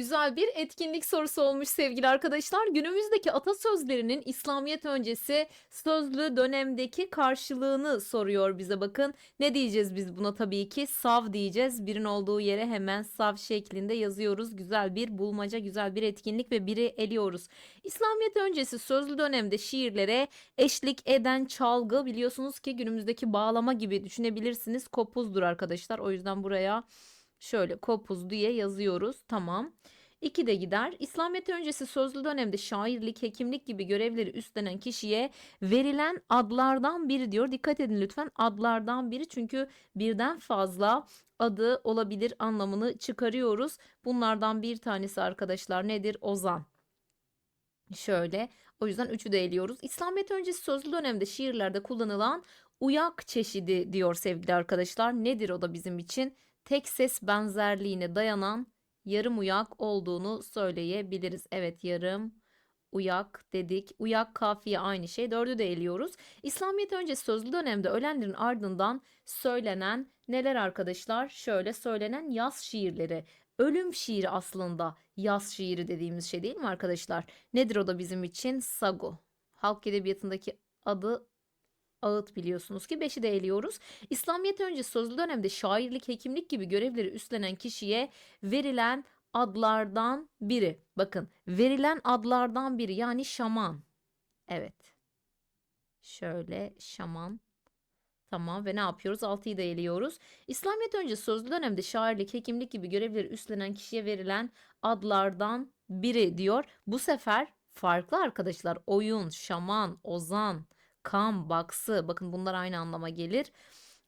Güzel bir etkinlik sorusu olmuş sevgili arkadaşlar. Günümüzdeki atasözlerinin İslamiyet öncesi sözlü dönemdeki karşılığını soruyor bize bakın. Ne diyeceğiz biz buna tabii ki? Sav diyeceğiz. Birin olduğu yere hemen sav şeklinde yazıyoruz. Güzel bir bulmaca, güzel bir etkinlik ve biri eliyoruz. İslamiyet öncesi sözlü dönemde şiirlere eşlik eden çalgı biliyorsunuz ki günümüzdeki bağlama gibi düşünebilirsiniz. Kopuzdur arkadaşlar. O yüzden buraya Şöyle kopuz diye yazıyoruz. Tamam. İki de gider. İslamiyet öncesi sözlü dönemde şairlik, hekimlik gibi görevleri üstlenen kişiye verilen adlardan biri diyor. Dikkat edin lütfen adlardan biri çünkü birden fazla adı olabilir anlamını çıkarıyoruz. Bunlardan bir tanesi arkadaşlar nedir? Ozan. Şöyle o yüzden üçü de eliyoruz. İslamiyet öncesi sözlü dönemde şiirlerde kullanılan uyak çeşidi diyor sevgili arkadaşlar. Nedir o da bizim için? Tek ses benzerliğine dayanan yarım uyak olduğunu söyleyebiliriz. Evet yarım uyak dedik. Uyak kafiye aynı şey. Dördü de eliyoruz. İslamiyet öncesi sözlü dönemde ölenlerin ardından söylenen neler arkadaşlar? Şöyle söylenen yaz şiirleri. Ölüm şiiri aslında yaz şiiri dediğimiz şey değil mi arkadaşlar? Nedir o da bizim için? Sagu. Halk edebiyatındaki adı ağıt biliyorsunuz ki beşi de eliyoruz. İslamiyet öncesi sözlü dönemde şairlik, hekimlik gibi görevleri üstlenen kişiye verilen adlardan biri. Bakın verilen adlardan biri yani şaman. Evet. Şöyle şaman. Tamam ve ne yapıyoruz? 6'yı da eliyoruz. İslamiyet öncesi sözlü dönemde şairlik, hekimlik gibi görevleri üstlenen kişiye verilen adlardan biri diyor. Bu sefer farklı arkadaşlar. Oyun, şaman, ozan, kam, baksı bakın bunlar aynı anlama gelir.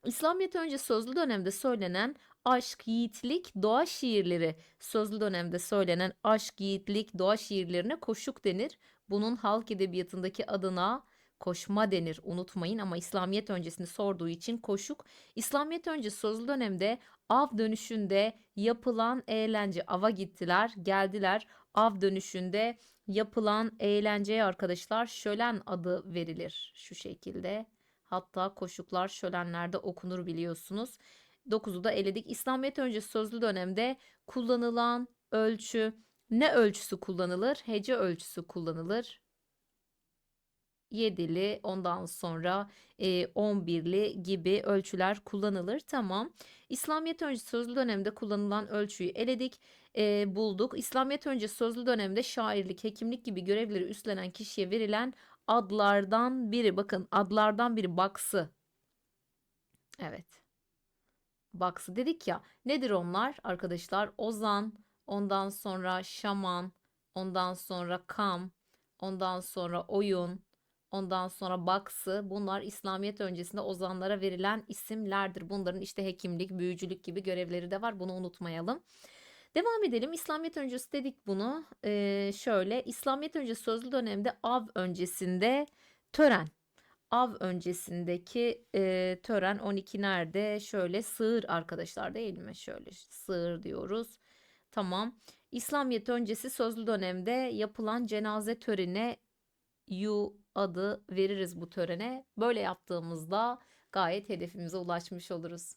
İslamiyet önce sözlü dönemde söylenen aşk, yiğitlik, doğa şiirleri. Sözlü dönemde söylenen aşk, yiğitlik, doğa şiirlerine koşuk denir. Bunun halk edebiyatındaki adına koşma denir unutmayın ama İslamiyet öncesini sorduğu için koşuk. İslamiyet öncesi sözlü dönemde av dönüşünde yapılan eğlence ava gittiler geldiler av dönüşünde yapılan eğlenceye arkadaşlar şölen adı verilir şu şekilde. Hatta koşuklar şölenlerde okunur biliyorsunuz. 9'u da eledik. İslamiyet öncesi sözlü dönemde kullanılan ölçü ne ölçüsü kullanılır? Hece ölçüsü kullanılır. 7'li ondan sonra e, 11'li gibi ölçüler kullanılır. Tamam. İslamiyet öncesi sözlü dönemde kullanılan ölçüyü eledik, e, bulduk. İslamiyet öncesi sözlü dönemde şairlik, hekimlik gibi görevleri üstlenen kişiye verilen adlardan biri. Bakın adlardan biri baksı. Evet. Baksı dedik ya. Nedir onlar arkadaşlar? Ozan, ondan sonra şaman, ondan sonra kam, ondan sonra oyun, Ondan sonra baksı bunlar İslamiyet öncesinde ozanlara verilen isimlerdir. Bunların işte hekimlik, büyücülük gibi görevleri de var. Bunu unutmayalım. Devam edelim. İslamiyet öncesi dedik bunu. Ee, şöyle İslamiyet öncesi sözlü dönemde av öncesinde tören. Av öncesindeki e, tören 12 nerede? Şöyle sığır arkadaşlar değil mi? Şöyle sığır diyoruz. Tamam. İslamiyet öncesi sözlü dönemde yapılan cenaze töreni yu adı veririz bu törene. Böyle yaptığımızda gayet hedefimize ulaşmış oluruz.